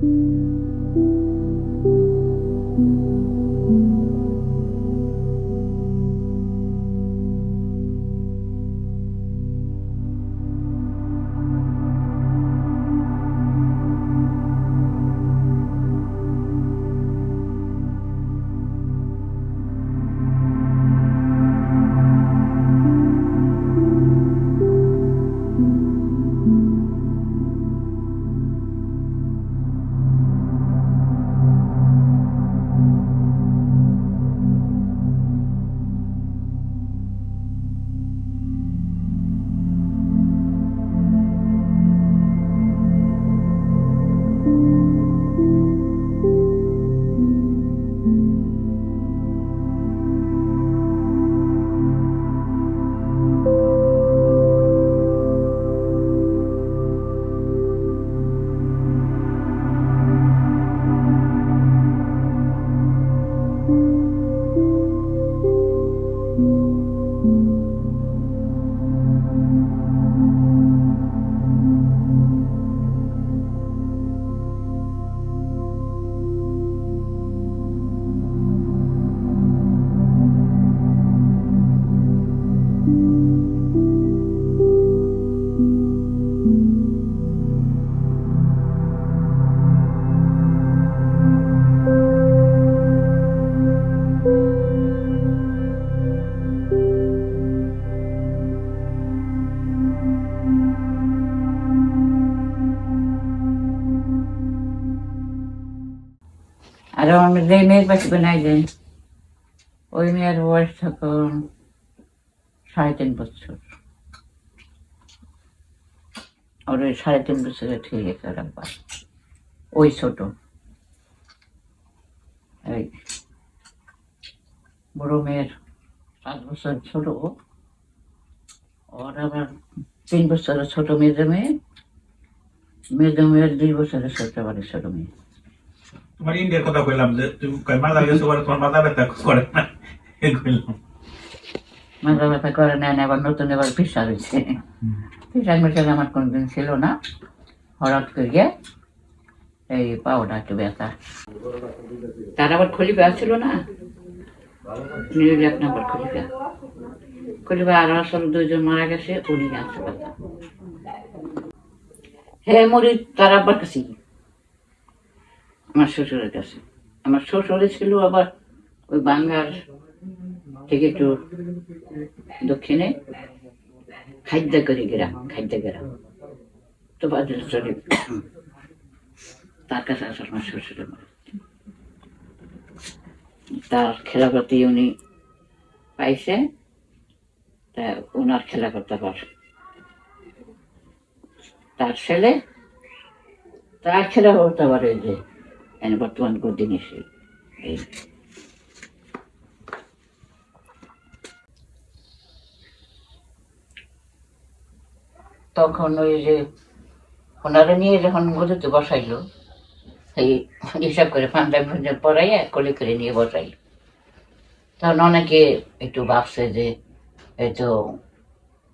Música আর আমার যে মেয়ের পাশে বানাই দেন, ওই মেয়ের বয়স তখন সাড়ে তিন বছর। ওর ওই সাড়ে তিন বছরে ঠিক গেছে আব্বা। ওই ছোট। এই বড় মেয়ের পাঁচ বছর ছোট। ওর আবার তিন বছরের ছোট মেয়েদের মেয়ে মেয়েদের মেয়ের দুই বছরের ছোট বাড়ির ছোট মেয়ে। তোমার ইন্ডিয়ার কথা কইলাম যে তুমি কয় মাথা গেছো পরে তোমার মাথা ব্যথা করে না? এই কইলাম। মাথা ব্যথা করে নেন এবার নতুন এবার রয়েছে মিশাল আমার কোনদিন ছিল না। হঠাৎ এই পাওটা একটু ব্যথা। তার আবার খলিফা ছিল না? নিউজ এক নম্বর খলিফা। খলিফা আর আসলে দুইজন মারা গেছে উনি আছে ব্যথা। হ্যাঁ মরি তার আব্বার কাছে আমার শ্বশুরের কাছে। আমার শ্বশুরে ছিল আবার ওই বাঙ্গার থেকে একটু দক্ষিণে খাদ্য খাদ্যগরি গ্রাম খাদ্যগ্রাম তো বাজার চলে তার কাছে আসলে আমার শ্বশুরের তার খেলাপতি উনি পাইছে, তা ওনার খেলা করতে পার তার ছেলে, তার খেলা করতে পারে যে এনে বর্তমান গদিন এসে এই। তখন ওই যে ওনারা নিয়ে যখন এই হিসাব করে পাঞ্জাব পাঞ্জাব পড়াইয়া কলি করে নিয়ে বসাইল। তখন অনেকে একটু ভাবছে যে এই তো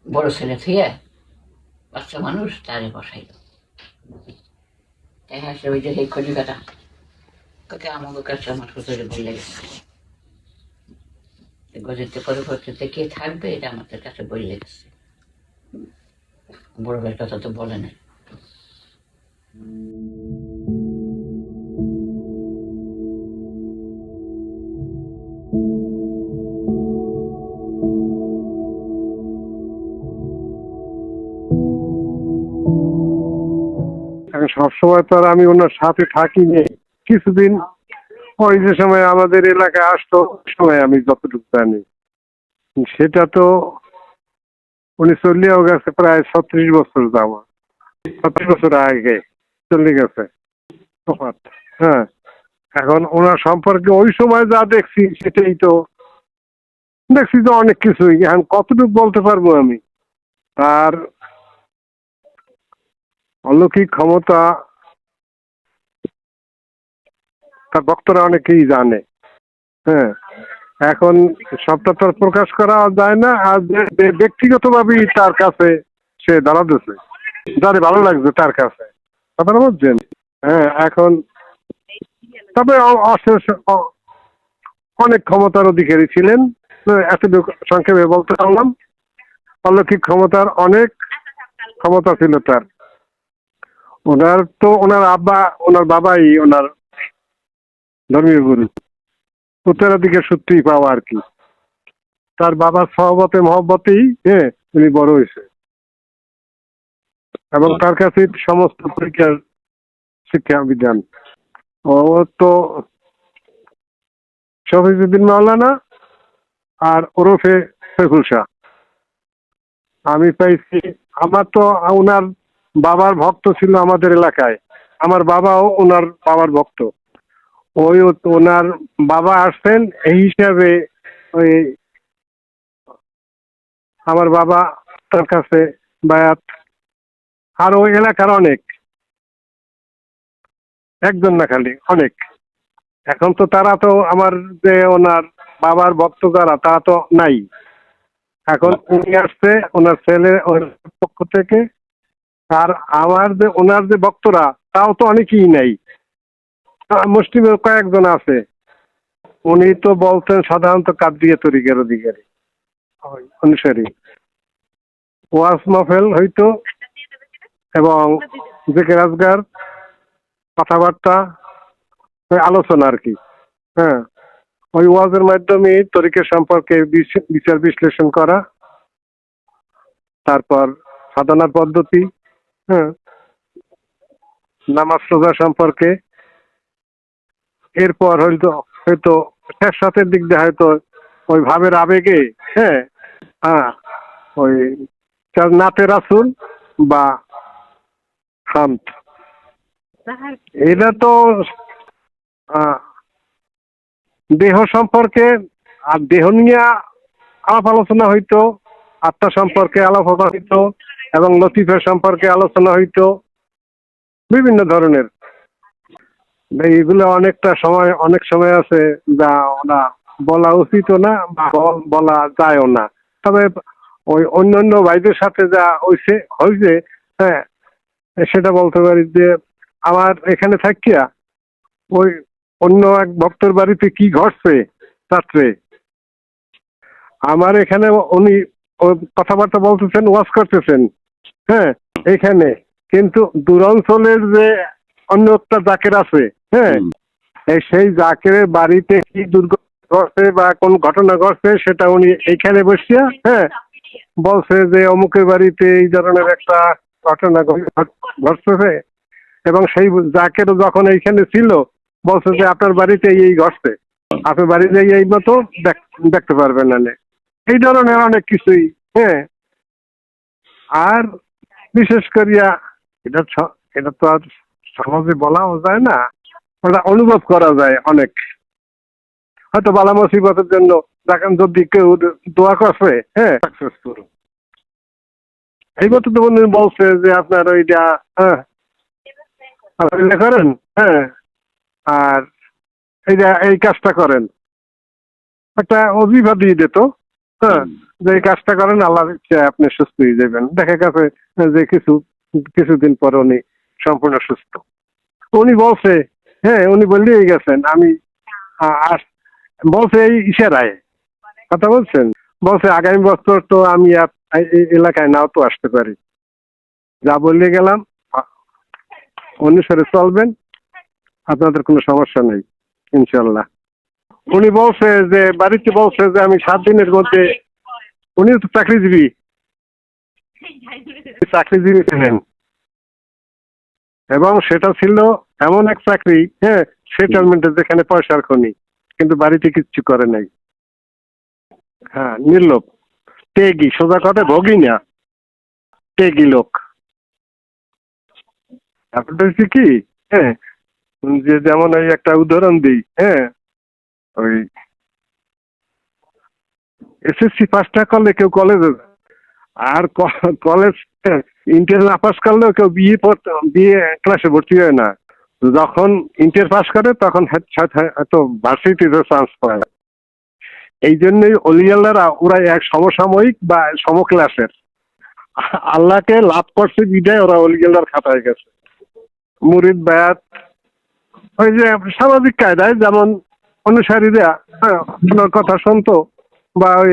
বড় ছেলে থেকে বাচ্চা মানুষ তারে বসাইল। আসলে ওই যে সেই কলিকাটা কাকে আমাকে কাছে আমার শ্বশুরে বলে গেছে। কে থাকবে, এটা আমাদের কাছে বলে গেছে। বড় ভাইয়ের কথা তো বলে নাই। সবসময় তো আর আমি ওনার সাথে থাকি থাকিনি। কিছুদিন ওই যে সময় আমাদের এলাকায় আসতো সময় আমি যতটুকু জানি। সেটা তো উনি চলিয়েও গেছে প্রায় ছত্রিশ বছর যাওয়া ছত্রিশ বছর আগে চলে গেছে। হ্যাঁ। এখন ওনার সম্পর্কে ওই সময় যা দেখছি সেটাই তো দেখছি তো অনেক কিছুই। এখন কতটুকু বলতে পারব আমি? আর অলৌকিক ক্ষমতা তার ভক্তরা অনেকেই জানে। হ্যাঁ এখন সবটা তো প্রকাশ করা যায় না, আর ব্যক্তিগতভাবেই তার কাছে সে দাঁড়াতেছে। যারে ভালো লাগছে তার কাছে। কথাটা বুঝছেন? হ্যাঁ এখন তবে অশেষ অনেক ক্ষমতার অধিকারী ছিলেন। এতটুকু সংক্ষেপে বলতে পারলাম। অলৌকিক ক্ষমতার অনেক ক্ষমতা ছিল তার। ওনার তো, ওনার আব্বা, ওনার বাবাই ওনার ধর্মীয় গুরু। উত্তরাধিকার সূত্রেই পাওয়া আর কি। তার বাবার সহবতে, মহব্বতেই হ্যাঁ উনি বড় হয়েছে। এবং তার কাছে সমস্ত পরীক্ষার শিক্ষা বিধান। ও তো শফিজুদ্দিন মাওলানা আর ওরফে সৈফুল শাহ। আমি পাইছি, আমার তো ওনার বাবার ভক্ত ছিল আমাদের এলাকায়। আমার বাবাও ওনার বাবার ভক্ত। ওই ও- ওনার বাবা আসছেন, এই হিসাবে ওই আমার বাবা তার কাছে বায়াত। আর ওই এলাকার অনেক। একজন না খালি, অনেক। এখন তো তারা তো আমার যে ওনার বাবার ভক্ত যারা তারা তো নাই। এখন উনি আসছে, ওনার ছেলে ওর পক্ষ থেকে। আর আমার যে, ওনার যে ভক্তরা, তাও তো অনেকেই নাই। আহ, মুসলিমে কয়েকজন আছে। উনি তো বলতেন সাধারণত কাদ্রিয়া তরিকের অধিকারী অনুসারী ওয়াজ মাহফেল হইতো এবং জেকে রাজগার কথাবার্তা আলোচনা আর কি। হ্যাঁ। ওই ওয়াজের মাধ্যমে তরিকের সম্পর্কে বিচার বিশ্লেষণ করা তারপর সাধনার পদ্ধতি হ্যাঁ নামাজ রোজা সম্পর্কে এরপর হয়তো হয়তো শেষ রাতের দিক দিয়ে হয়তো ওই ভাবের আবেগে হ্যাঁ হ্যাঁ ওই তার রাসুল বা খান্ত এটা তো দেহ সম্পর্কে আর দেহ নিয়ে আলাপ আলোচনা হইতো, আত্মা সম্পর্কে আলোচনা হইতো, এবং লতিফের সম্পর্কে আলোচনা হইতো, বিভিন্ন ধরনের। এইগুলো অনেকটা সময়, অনেক সময় আছে যা ওনা বলা উচিতও না বা বলা যায়ও না। তবে ওই অন্যান্য ভাইদের সাথে যা হয়েছে হয়েছে হ্যাঁ সেটা বলতে পারি যে আমার এখানে থাকিয়া ওই অন্য এক ভক্তর বাড়িতে কি ঘটছে রাত্রে? আমার এখানে উনি কথাবার্তা বলতেছেন ওয়াশ করতেছেন হ্যাঁ এখানে। কিন্তু দূরাঞ্চলের যে অন্য একটা জাকের আছে হ্যাঁ? এই সেই জাকেরের বাড়িতে কি দুর্ঘটনা ঘটছে বা কোন ঘটনা ঘটছে সেটা উনি এইখানে বসিয়া হ্যাঁ? বলছে যে অমুকের বাড়িতে এই ধরনের একটা ঘটনা ঘট- ঘটতেছে এবং সেই জাকের যখন এইখানে ছিল বলছে যে আপনার বাড়িতে এই ঘটছে। আপনার বাড়িতে এই মতো দেখ- দেখতে পারবেন নে। এই ধরনের অনেক কিছুই হ্যাঁ? আর বিশেষ করিয়া এটা এটা তো আর সমাজে বলাও যায় না ওটা অনুভব করা যায় অনেক। হয়তো বালা মুসিবতের জন্য দেখেন যদি কেউ দোয়া করছে হ্যাঁ সাকসেসফুল এই মতো তো উনি বলছে যে আপনার ওইটা হ্যাঁ আপনি করেন হ্যাঁ আর এইটা এই কাজটা করেন। একটা অজিফা দিয়ে দিত হ্যাঁ যে এই কাজটা করেন আল্লাহ আপনি সুস্থ হয়ে যাবেন। দেখা গেছে যে কিছু কিছুদিন পর উনি সম্পূর্ণ সুস্থ। উনি বলছে হ্যাঁ উনি বললেই গেছেন আমি বলছে এই ইশারায়। কথা বলছেন? বলছে আগামী বছর তো আমি এলাকায় নাও তো আসতে পারি। যা বলে গেলাম অনুসারে চলবেন আপনাদের কোনো সমস্যা নেই ইনশাল্লাহ উনি বলছে যে বাড়িতে বলছে যে আমি সাত দিনের মধ্যে উনি তো চাকরিজীবী। চাকরিজীবী ছিলেন। এবং সেটা ছিল এমন এক চাকরি হ্যাঁ সেটেলমেন্টে যেখানে পয়সার খনি কিন্তু বাড়িতে কিচ্ছু করে নাই। হ্যাঁ নির্লোভ টেগি সোজা কথা ভোগী না টেগি লোক হচ্ছে কি হ্যাঁ যে যেমন ওই একটা উদাহরণ দিই হ্যাঁ ওই এসএসসি পাসটা করলে কেউ কলেজে। আর কলেজ ইন্টার না পাস করলেও কেউ বিয়ে পড়তে বিয়ে ক্লাসে ভর্তি হয় না। যখন ইন্টার পাস করে তখন হয়তো ভার্সিটিতে চান্স পায় এই জন্যই অলিয়াল্লারা ওরা এক সমসাময়িক বা সমক্লাসের আল্লাহকে লাভ করছে বিদায় ওরা অলিয়াল্লার খাতায় গেছে। মুরিদ বায়াত ওই যে সামাজিক কায়দায় যেমন অনুসারীরা হ্যাঁ, ওনার কথা শুনতো বা ওই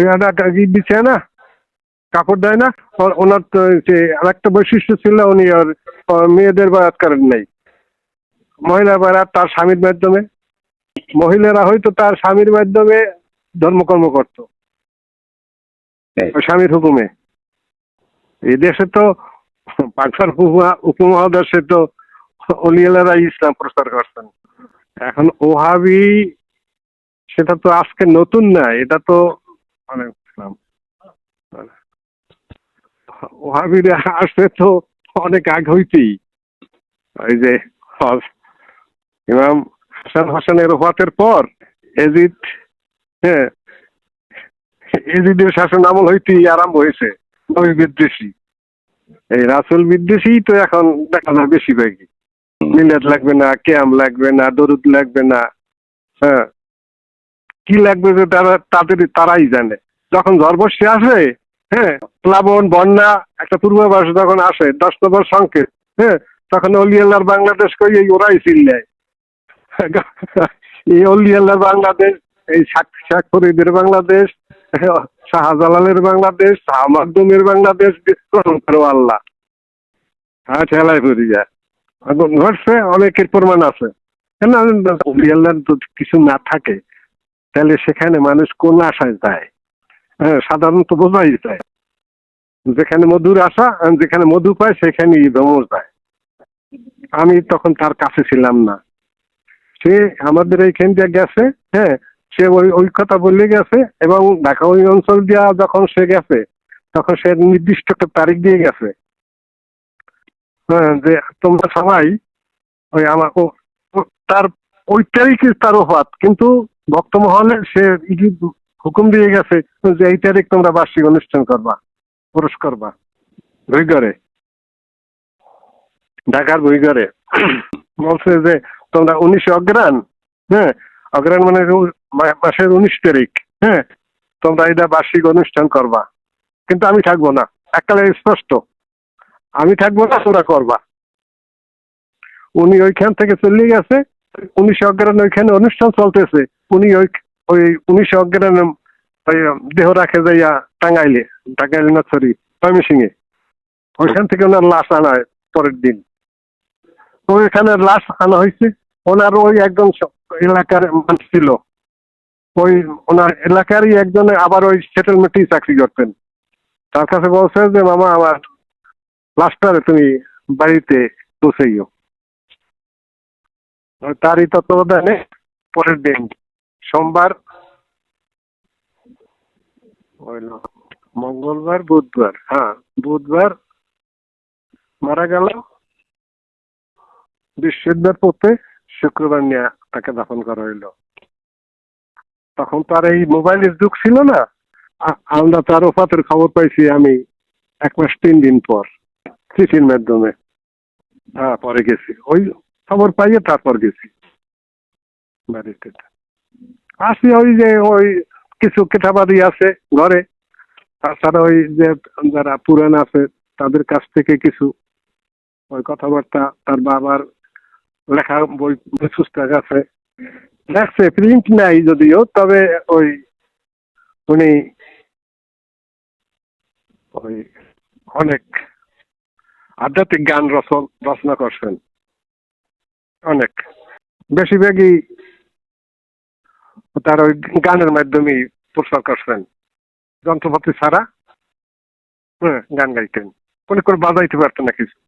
একটা কি দিচ্ছে না কাপড় দেয় না ওনার তো যে আরেকটা বৈশিষ্ট্য ছিল উনি ওর মেয়েদের বায়াত করেন নাই। মহিলা বায়াত তার স্বামীর মাধ্যমে। মহিলারা হয়তো তার স্বামীর মাধ্যমে ধর্মকর্ম করত। স্বামীর হুকুমে। এই দেশে তো পাকসার উপমহা- উপমহাদেশে তো অলিয়ালারা ইসলাম প্রচার করছেন। এখন ওহাবি সেটা তো আজকে নতুন না এটা তো অনেক ইসলাম ওহাবিরা তো অনেক আগ হইতেই। ওই যে ইমাম হাসান হাসানের ওফাতের পর এজিদ হ্যাঁ এজিদের শাসন আমল হইতেই আরম্ভ হয়েছে নবী বিদ্বেষী। এই রাসুল বিদ্বেষী তো এখন দেখা যায় বেশিরভাগই। মিলাদ লাগবে না, ক্যাম লাগবে না, দরুদ লাগবে না হ্যাঁ কি লাগবে যে তারা তাদের তারাই জানে। যখন ঝড়বর্ষে আসে হ্যাঁ প্লাবন, বন্যা, একটা পূর্বাভাস যখন আসে, দশ নম্বর সংকেত হ্যাঁ তখন অলিয়াল্লার বাংলাদেশ কই, এই ওরাই চিল্লায়। এই অলিয়াল্লার বাংলাদেশ, এই শাক ফরিদের বাংলাদেশ, শাহজালালের বাংলাদেশ শাহ মাকদুমের বাংলাদেশ গ্রহণ করো আল্লাহ। হ্যাঁ ঠেলায় পড়ি যায়। ঘটছে, অনেকের প্রমাণ আছে। কেন? অলিয়াল্লার কিছু না থাকে তাহলে সেখানে মানুষ কোন আশায় যায়? হ্যাঁ সাধারণত বোঝাই যায়। যেখানে মধুর আশা যেখানে মধু পায় সেখানে ভ্রমণ যায়। আমি তখন তার কাছে ছিলাম না। সে আমাদের এইখান দিয়ে গেছে হ্যাঁ সে ওই ওই কথা বলে গেছে, এবং ঢাকা ওই অঞ্চল দিয়া যখন সে গেছে, তখন সে নির্দিষ্ট একটা তারিখ দিয়ে গেছে। হ্যাঁ যে তোমরা সবাই ওই আমার তার ওই তারিখে তার ওফাত, কিন্তু ভক্ত মহলে সে হুকুম দিয়ে গেছে যে এই তারিখ তোমরা বার্ষিক অনুষ্ঠান করবা পুরুষ করবা বইঘরে ঢাকার বইঘরে বলছে যে তোমরা উনিশে অগ্রাণ হ্যাঁ অগ্রাণ মানে মাসের উনিশ তারিখ হ্যাঁ তোমরা এটা বার্ষিক অনুষ্ঠান করবা। কিন্তু আমি থাকব না, এককালে স্পষ্ট। আমি থাকব না তোরা করবা। উনি ওইখান থেকে চলে গেছে উনিশে অগ্রাণ ওইখানে অনুষ্ঠান চলতেছে। উনি ওই ওই উনিশে অগ্রাণ ওই দেহ রাখে যাইয়া টাঙ্গাইলে টাঙ্গাইলে না সরি ময়মনসিংহে। ওইখান থেকে ওনার লাশ আনা হয় পরের দিন। তো ওইখানে লাশ আনা হয়েছে। ওনার ওই একজন এলাকার মানুষ ছিল। ওই ওনার এলাকারই একজন আবার ওই সেটেলমেন্টেই চাকরি করতেন। তার কাছে বলছে যে, মামা, আমার লাশটারে তুমি বাড়িতে ওই তারই তত্ত্বাবধানে পরের দিন, সোমবার। মঙ্গলবার, বুধবার হ্যাঁ বুধবার মারা গেল। বৃহস্পতিবার পথে শুক্রবার নিয়ে তাকে দাফন করা হইল। তখন তার এই মোবাইলের যুগ ছিল না? আমরা তার ওফাতের খবর পাইছি আমি এক মাস তিন দিন পর, চিঠির মাধ্যমে। হ্যাঁ পরে গেছি। ওই খবর পাইয়ে তারপর গেছি। বাড়িতে। আসি ওই যে ওই কিছু কেটাবাদি আছে ঘরে। তাছাড়া ওই যে যারা পুরান আছে, তাদের কাছ থেকে কিছু ওই কথাবার্তা তার বাবার লেখা বই পুস্তক আছে। দেখছে প্রিন্ট নাই যদিও, তবে ওই উনি ওই অনেক আধ্যাত্মিক গান রচনা করছেন। অনেক। বেশিরভাগই তার ওই গানের মাধ্যমেই প্রচার করছেন। যন্ত্রপাতি ছাড়া হ্যাঁ গান গাইতেন। কোনো করে বাজাইতে পারতেন না কিছু।